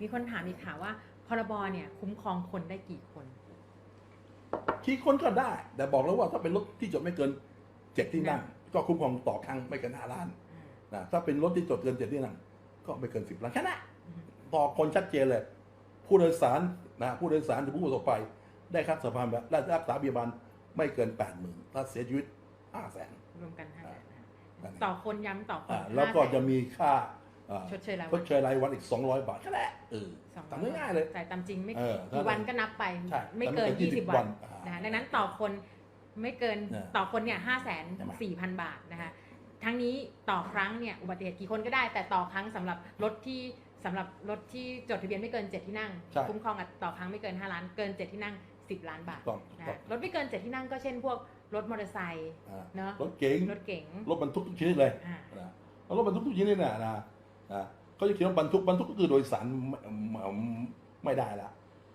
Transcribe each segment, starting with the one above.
มีคนถามอีกค่ะว่าพรบเนี่ยคุ้มครองคนได้กี่คนขี่คนก็ได้ แต่บอกแล้วว่าถ้าเป็นรถที่จดไม่เกินเจ็ดที่นั่งก็คุ้มครองต่อครั้งไม่เกินห้าล้านนะถ้าเป็นรถที่จดเกินเจ็ดที่นั่งก็ไม่เกินสิบล้านแค่นั้นอืมต่อคนชัดเจนเลย ผู้โดยสารนะผู้โดยสารหรือผู้ประสบภัยได้ค่าสะพานแบบได้รักษาพยาบาลไม่เกินแปดหมื่นถ้าเสียชีวิตห้าแสนรวมกันห้าอ่าแสนต่อคนย้ำต่อคนแล้วก็500,000จะมีค่าอ่า ชดเชยรายชวันดเชยรายวันอีก 200 บาทแค่นั้นแหละเออสองทำง่ายๆเลย จ่ายตามจริงไม่เออกี่วันก็นับไปใช่ไม่เกิน แต่ไม่เกิน20 20 วัวันนนะคะดังนั้นต่อคนไม่เกินเนี่ยต่อคนเนี่ยห้าแสนใช่ไหม สี่พันบาทนะคะทั้งนี้ต่อครั้งเนี่ยอุบัติเหตุกี่คนก็ได้ แต่ต่อครั้งสำหรับรถที่สำหรับรถที่จดทะเบียนไม่เกิน 7 ที่นั่ง ใช่ คุ้มครองอะต่อครั้งไม่เกิน 5 ล้านเกิน 7 ที่นั่ง 10 ล้านบาทต้องนะต้อคะงรถไม่เกิน 7 ที่นั่งก็เช่นพวกรถมอเตอร์ไซค์อ่าเนาะรถเก๋งรถเก๋งรถบรรทุกทุกชนิดเลยอ่า นะแล้วรถบรรทุกทุกชนิดเนี่ยนะ นะเขาจะเขียนว่าบรรทุกบรรทุกก็คือโดยสารไม่ไม่ไม่ได้ละ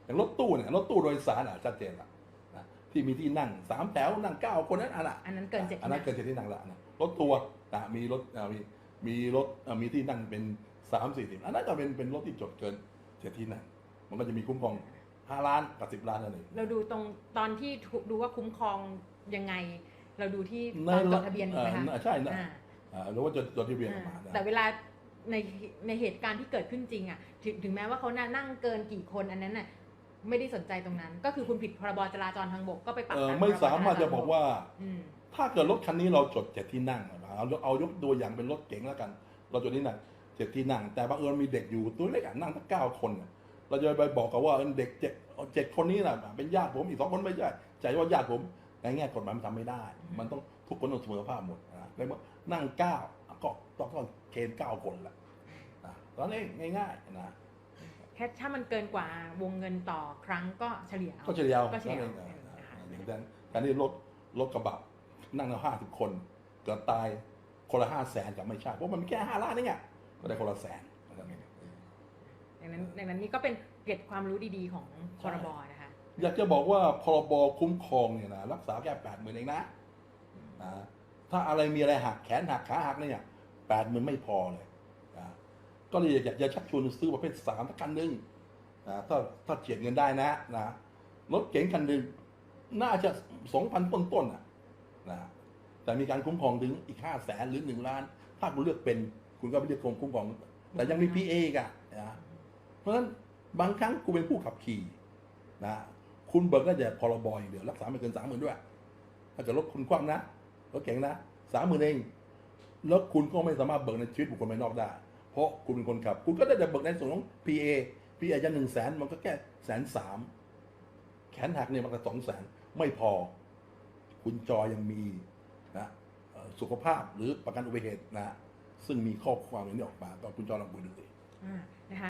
อย่างรถตู้เนี่ยรถตู้โดยสารอะชัดเจนละนะที่มีที่นั่งสามแถวนั่งเก้าคนนั้นอะนะอันนั้นเกิน7อันที่นั้นั่นงเกินเจ็ดที่นั่งละนะรถทัวร์นะมีรถอ่ามีมีรถอ่ามีที่นั่งเป็นสามสี่สิบอันนั้นก็เป็นเป็นรถที่จดเกินเจ็ดที่นั่งมันก็จะมีคุ้มครองห้าล้านกับสิบล้านนั่นเองเราดูตรงตอนที่ถูกดูว่าคุ้มครองยังไง เราดูที่ในตอนจดทะเบียนถูกไหมคะอ่าใช่นะอ่าอ่าหรือว่าจดจดทะเบียนออกมาอ่านะแต่เวลา ในในเหตุการณ์ที่เกิดขึ้นจริงอะถึงถึงแม้ว่าเขาน่ะนั่งเกินกี่คนอันนั้นน่ะไม่ได้สนใจตรงนั้น ก็คือคุณผิดพรบจราจรทางบกก็ไปปรับเออตามไม่พบสามารถจะบอกว่า อืมถ้าเกิดรถคันนี้เราจดเจ็ดที่นั่งเอาเอายกตัวอย่างเป็นรถเก๋งแล้วกัน เราจดที่นั่งเจ็ดที่นั่ง แต่บังเอิญมีเด็กอยู่ตัวเล็กอะนั่งตั้งเก้าคนอะเราจะไปบอกกับว่าเออเด็กเจ็ดเจ็ดคนนี้นะเป็นญาติผมอีกสองคนไม่ใช่ใจว่าญาติผมในแง่กฎหมายมันทำไม่ได้ มันต้องทุกคนต้องเสมอภาพหมดนะในเมื่อนั่งเก้า ก็ต้องต้องเกณฑ์เก้าคนแหละนะตอนนี้ง่ายๆนะแค่ถ้ามันเกินกว่าวงเงินต่อครั้งก็เฉลี่ยเอาก็เฉลี่ยเอาก็เฉลี่ยนั่เอานเองนะคะอย่างนั้นแต่นี่รถรถกระบะนั่งเราห้าสิบคนเกิดตายคนละห้าแสนกับไม่ใช่เพราะมันมีแค่ห้าล้านนี่ไงก็ได้คนละแสนดังนั้นดังนั้นนี่ก็เป็นเกร็ดความรู้ดีๆของพรบนะคะอยากจะบอกว่าพรบคุ้มครองเนี่ยนะรักษาแค่แปดหมื่นเองนะนะถ้าอะไรมีอะไรหักแขนหักขาหักเนี่ยแป ดมื่นไม่พอเลยนะก็เลยอยากจะชักชวนซื้อประเภทสามกคันหนึ่งนะถ้าถ้าเจียดเงินได้นะนะรถเก๋งคันหนึ่งน่าจะสองพันต้นๆนะนะแต่มีการคุ้มครองถึงอีกห้าแสนหรือหนึ่งล้าน ถ้าคุณเลือกเป็น คุณก็ไปเลือกกรมคุ้มครอง แต่ยังมีพีเอกอะนะเพราะฉะนั้นบางครั้งคุณเป็นผู้ขับขี่นะคุณเบิกได้แต่พรบอย่างเดียวรักษาไม่เกินสามหมื่นด้วย ถ้าเกิดรถคุณคว่ำนะรถเก๋งนะสามหมื่นเอง แล้วคุณก็ไม่สามารถเบิกในชีวิตบุคคลภายนอกได้ เพราะคุณเป็นคนขับ คุณก็ได้แต่เบิกในส่วนของ PA PA จะหนึ่งแสนมันก็แค่แสนสามแขนหักเนี่ยมันก็สองแสนไม่พอ คุณจอยังมีนะสุขภาพหรือประกันอุบัติเหตุนะ ซึ่งมีข้อความอย่างนี้ออกมาก็คุณจอลองคุยดูสิอ่านะคะ